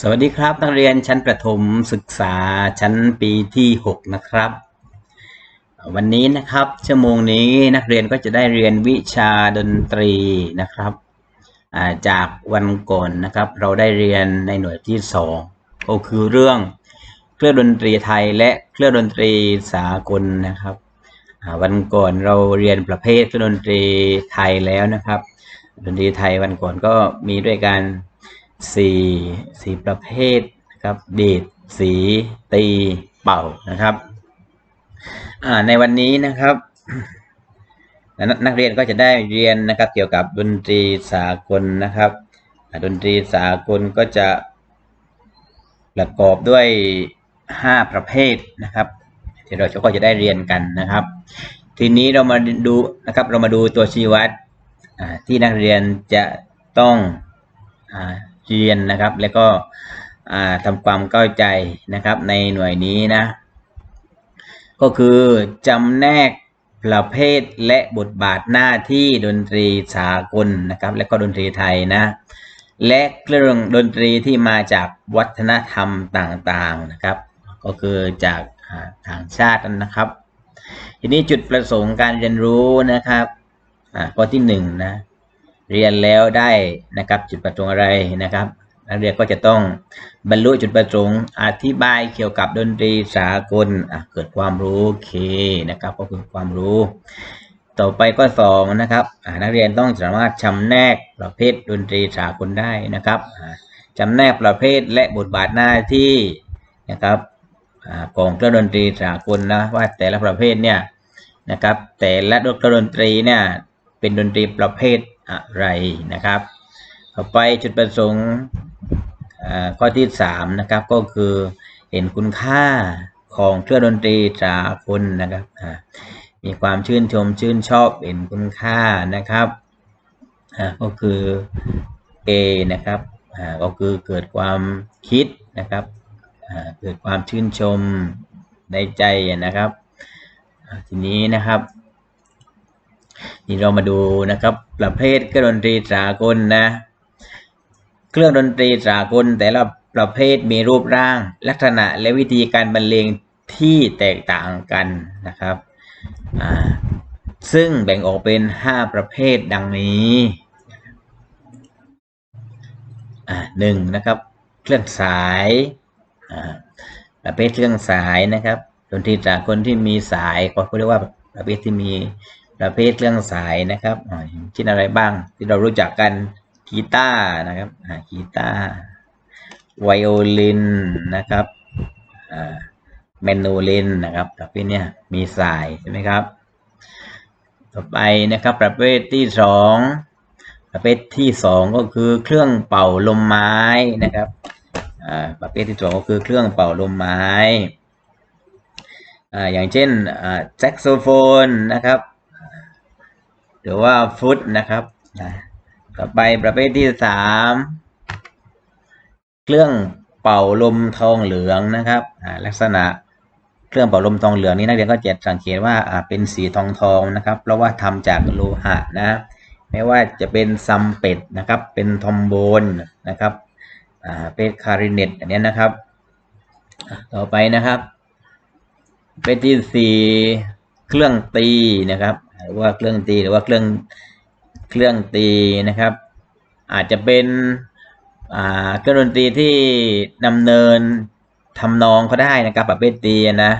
สวัสดีครับนักเรียนชั้นประถมศึกษาชั้นปีที่ 6 นะครับ วันนี้นะครับชั่วโมงนี้นักเรียนก็จะได้เรียนวิชาดนตรีนะครับจากวันก่อนนะครับ เราได้เรียนในหน่วยที่ 2 ก็คือเรื่องเครื่องดนตรีไทยและเครื่องดนตรีสากลนะครับวันก่อนเราเรียนประเภทเครื่องดนตรีไทยแล้วนะครับ ดนตรีไทยวันก่อนก็มีด้วยกัน สีสีประเภทนะครับดีดสีตีเป่านะครับในวันนี้นะครับนักนักเรียนก็จะได้เรียนนะครับ เกี่ยวกับดนตรีสากลนะครับดนตรีสากลก็จะประกอบด้วยห้าประเภทนะครับที่เราก็จะได้เรียนกันนะครับ ทีนี้เรามาดูนะครับ เรามาดูตัวชี้วัดที่นักเรียนจะต้องอ เรียนนะครับ แล้วก็อ่าทำความเข้าใจนะครับในหน่วยนี้นะ ก็คือจำแนกประเภทและบทบาทหน้าที่ดนตรีสากลนะครับ และก็ดนตรีไทยนะ และเครื่องดนตรีที่มาจากวัฒนธรรมต่างๆนะครับ ก็คือจากต่างชาตินะครับ ทีนี้จุดประสงค์การเรียนรู้นะครับอ่าข้อที่หนึ่งนะ เรียนแล้วได้นะครับจุดประสงค์อะไรนะครับนักเรียนก็จะต้องบรรลุจุดประสงค์อธิบายเกี่ยวกับดนตรีสากลเกิดความรู้โอเคนะครับก็คือความรู้ ต่อไปก็สองนะครับนักเรียนต้องสามารถจำแนกประเภทดนตรีสากลได้นะครับอ่าจำแนกประเภทและบทบาทหน้าที่นะครับอของเครื่องดนตรีสากลนะว่าแต่ละประเภทเนี่ยนะครับแต่ละเครื่องดนตรีเนี่ยเป็นดนตรีประเภท อะไรนะครับ ต่อไปจุดประสงค์ข้อที่สามนะครับก็คือเห็นคุณค่าของเครื่องดนตรีสากลนะครับมีความชื่นชมชื่นชอบเห็นคุณค่านะครับก็คือ A นะครับก็คือเกิดความคิดนะครับเกิดความชื่นชมในใจนะครับ ทีนี้นะครับ นี่เรามาดูนะครับ ประเภทเครื่องดนตรีสากลนะ เครื่องดนตรีสากลแต่ละประเภทมีรูปร่าง ลักษณะและวิธีการบรรเลงที่แตกต่างกันนะครับ ซึ่งแบ่งออกเป็น 5 ประเภทดังนี้หนึ่งนะครับ เครื่องสายประเภทเครื่องสายนะครับ ดนตรีสากลที่มีสายก็เรียกว่าประเภทที่มี ประเภทเครื่องสายนะครับอ่าอย่างเช่นอะไรบ้างที่เรารู้จักกันกีตาร์นะครับกีตาร์ไวโอลินนะครับอ่าแมนโนลินนะครับประเภทเนี้ยมีสายใช่ไหมครับ ต่อไปนะครับประเภทที่สองประเภทที่สองก็คือเครื่องเป่าลมไม้นะครับประเภทที่สองก็คือเครื่องเป่าลมไม้อ่อย่างเช่นแซกโซโฟนนะครับ หรือว่าฟุตนะครับต่อไปประเภทที่สามเครื่องเป่าลมทองเหลืองนะครับลักษณะเครื่องเป่าลมทองเหลืองนี้นักเรียนก็จะสังเกตว่าเป็นสีทองทองนะครับ เพราะว่าทำจากโลหะนะไม่ว่าจะเป็นซัมเป็ดนะครับ เป็นทอมโบนนะครับเป็นคาริเนตอันนี้นะครับ ต่อไปนะครับเป็นที่สี่เครื่องตีนะครับ รือว่าเครื่องตีหรือว่าเครื่องเครื่องตีนะครับ อาจจะเป็นเครื่องดนตรีที่ดำเนินทำนองก็ได้นะครับประเภทตีนะ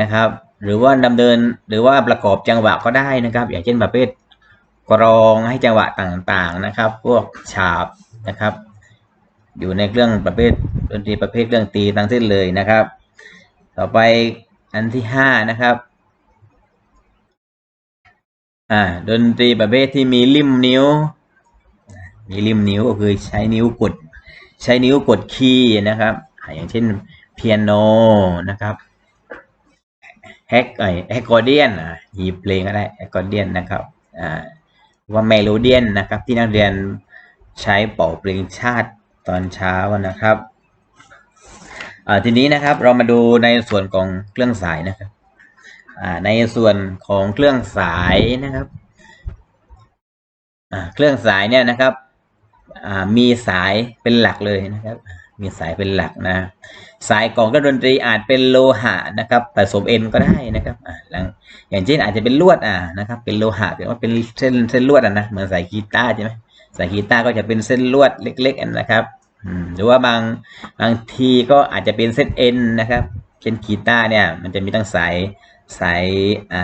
นะครับ หรือว่าดำเนินหรือว่าประกอบจังหวะก็ได้นะครับ อย่างเช่นประเภทกรองให้จังหวะต่างๆนะครับ พวกฉาบนะครับ อยู่ในเครื่องประเภทดนตรีประเภทเครื่องตีทั้งสิ้นเลยนะครับ ต่อไปอันที่ห้านะครับ อ่าดนตรีประเภทที่มีริมนิ้ว มีริมนิ้วก็คือใช้นิ้วกด ใช้นิ้วกดคีย์นะครับอย่างเช่นเปียโนนะครับแฮกไอแฮกกอร์เดียนอ่าหยิบเพลงก็ได้แฮกกอร์เดียนนะครับอ่าว่าเมโลเดียนนะครับ ที่นักเรียนใช้เป่าเพลงชาติตอนเช้านะครับอ่าทีนี้นะครับเรามาดูในส่วนของเครื่องสายนะครับ ในส่วนของเครื่องสายนะครับเครื่องสายเนี่ยนะครับมีสายเป็นหลักเลยนะครับ มีสายเป็นหลักนะ สายของเครื่องดนตรีอาจเป็นโลหะนะครับผสมเอ็นก็ได้นะครับออย่างเช่นอาจจะเป็นลวดอ่านะครับ เป็นโลหะแต่ว่าเป็นเส้นเส้นลวดอะนะเหมือนสายกีตาร์ใช่ไหมสายกีตาร์ก็จะเป็นเส้นลวดเล็กๆนนะครับหรือว่าบางบางทีก็อาจจะเป็นเส้นเอ็นนะครับ เช่นกีตาร์เนี่ย มันจะมีตั้งสาย สาย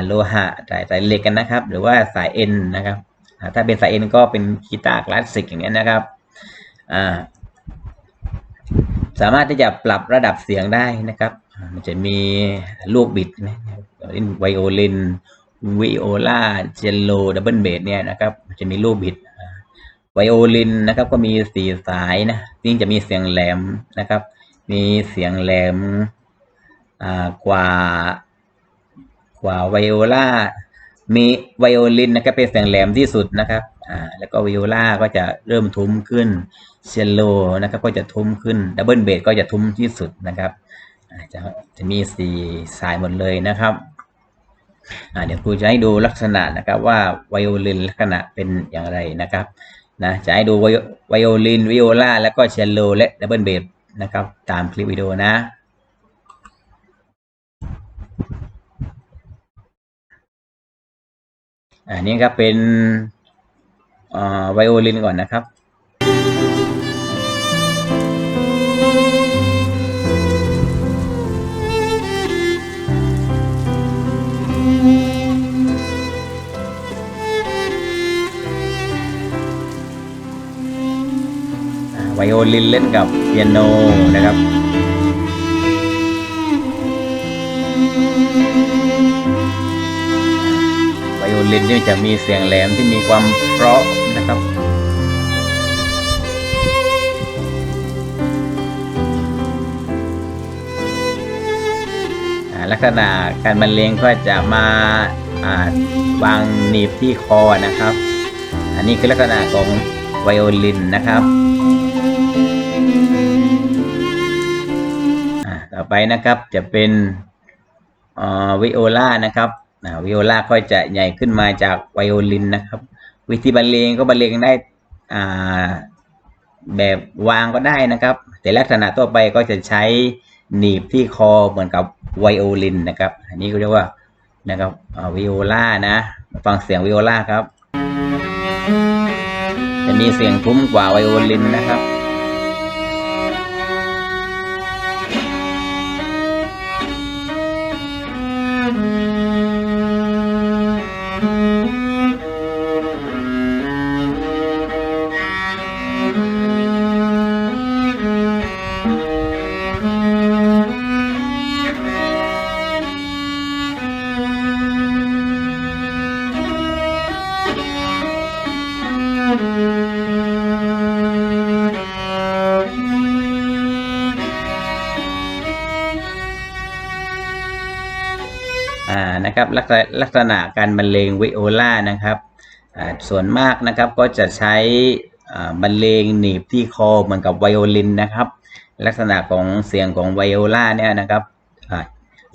โลหะสายสายเหล็กกันนะครับ หรือว่าสายเอ็นนะครับ ถ้าเป็นสายเอ็นก็เป็นกีตาร์คลาสสิกอย่างเงี้ยนะครับสามารถที่จะปรับระดับเสียงได้นะครับ มันจะมีลูกบิดนะไวโอลินวิโอลาเจลโลดับเบิลเบสเนี่ยนะครับจะมีลูกบิดไวโอลินนะครับก็มีสี่สายนะซึ่งจะมีเสียงแหลมนะครับ มีเสียงแหลมกว่า กว่าไวโอลามีไวโอลินนะครับเป็นเสียงแหลมที่สุดนะครับอ่าแล้วก็ไวโอลาก็จะเริ่มทุ้มขึ้นเชลโลนะครับก็จะทุ้มขึ้นดับเบิลเบสก็จะทุ้มที่สุดนะครับจะจะมีสี่สายหมดเลยนะครับอ่าเดี๋ยวครูจะให้ดูลักษณะนะครับว่าไวโอลินลักษณะเป็นอย่างไรนะครับนะจะให้ดูไวโอลินไวโอลาแล้วก็เชลโลและดับเบิลเบสนะครับตามคลิปวิดีโอนะ อันนี้ครับเป็นไวโอลินก่อนนะครับไวโอลินเล่นกับเปียโนนะครับ ลินนี่จะมีเสียงแหลมที่มีความเพราะนะครับลักษณะการบรรเลงก็จะมาวางหนีบที่คอนะครับ อันนี้คือลักษณะของไวโอลินนะครับต่อไปนะครับจะเป็นอ่าวิโอลานะครับ อ่าวิโอลาก็จะใหญ่ขึ้นมาจากไวโอลินนะครับ วิธีบรรเลงก็บรรเลงได้อ่าแบบวางก็ได้นะครับ แต่ลักษณะทั่วไปก็จะใช้หนีบที่คอเหมือนกับไวโอลินนะครับ อันนี้ก็เรียกว่านะครับวิโอลานะ ฟังเสียงวิโอลาครับ จะมีเสียงทุ้มกว่าไวโอลินนะครับ นะครับลักษณะลักษณะการบรรเลงวิโอลานะครับส่วนมากนะครับก็จะใช้บรรเลงหนีบที่คอเหมือนกับไวโอลินนะครับ ลักษณะของเสียงของไวโอลาเนี่ยนะครับ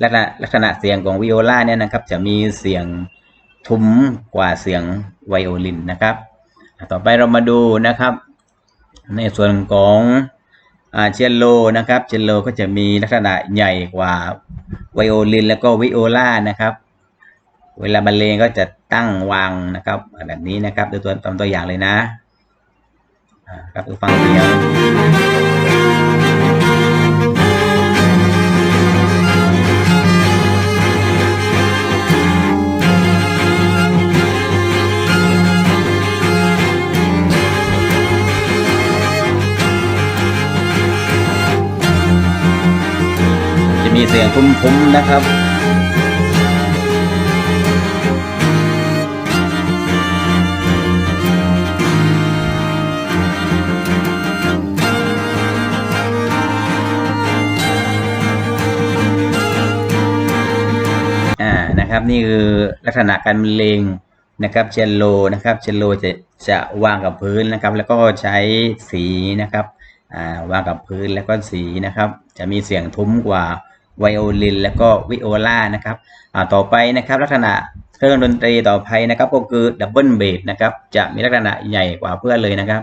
ลักษณะลักษณะเสียงของวิโอลาเนี่ยนะครับจะมีเสียงทุ้มกว่าเสียงไวโอลินนะครับ ต่อไปเรามาดูนะครับ ในส่วนของเชลโลนะครับเชลโลก็จะมีลักษณะใหญ่กว่าไวโอลินแล้วก็วิโอลานะครับ เวลาบรรเลงก็จะตั้งวางนะครับ แบบนี้นะครับดูตัวตามตัวอย่างเลยนะครับดูฟังเสียงจะมีเสียงทุ้มๆนะครับ นะครับ นี่คือลักษณะการเลงนะครับเชลโลนะครับเชลโลจะจะวางกับพื้นนะครับ แล้วก็ใช้สีนะครับอ่าวางกับพื้นแล้วก็สีนะครับ จะมีเสียงทุ้มกว่าไวโอลิน แล้วก็วิโอลานะครับอ่าต่อไปนะครับลักษณะเครื่องดนตรีต่อไปนะครับก็คือดับเบิลเบสนะครับจะมีลักษณะใหญ่กว่าเพื่อนเลยนะครับ